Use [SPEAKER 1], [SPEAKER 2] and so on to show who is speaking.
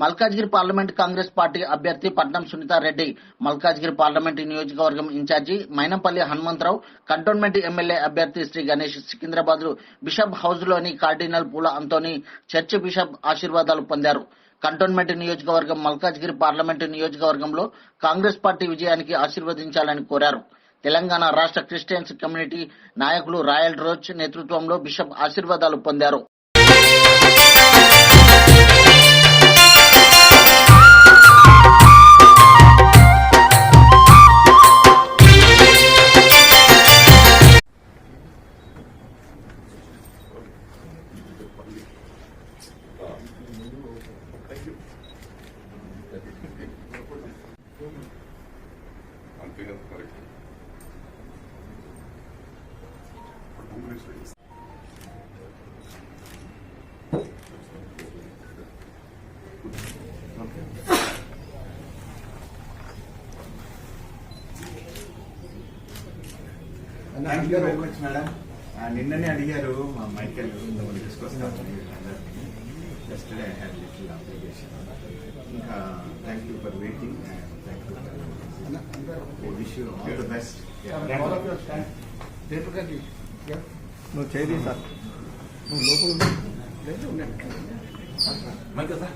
[SPEAKER 1] Malkajgiri parliament Congress party అభ్యర్థి Patnam Sunitha Reddy Malkajgiri parliament నియోజకవర్గం incharge Mynampally Hanumantha Rao cantonment MLA అభ్యర్థి శ్రీ గణేష్ సికింద్రాబాద్ బిషప్ హౌస్లోని cardinal Poola Anthony church bishop ఆశీర్వాదాలు పొందారు. కంటోన్మెంట్ నియోజకవర్గం మల్కాజ్గిరి పార్లమెంటు నియోజకవర్గంలో కాంగ్రెస్ పార్టీ విజయానికి ఆశీర్వదించాలని కోరారు. తెలంగాణ రాష్ట్ర క్రిస్టియన్స్ కమ్యూనిటీ నాయకులు రాయల్ రోజ్ నేతృత్వంలో బిషప్ ఆశీర్వాదాలు పొందారు.
[SPEAKER 2] అంతే కదా correct
[SPEAKER 3] thank you very much madam నిన్ననే అడిగారు మా మైకెల్ ఐ హ్యాడ్ లిటిల్ ఇంకా thank you for waiting thank you wish you all the best
[SPEAKER 4] నువ్వు చేయి సార్ నువ్వు లోపల ఉండు. లేదు, ఉండండి.
[SPEAKER 3] Michael sir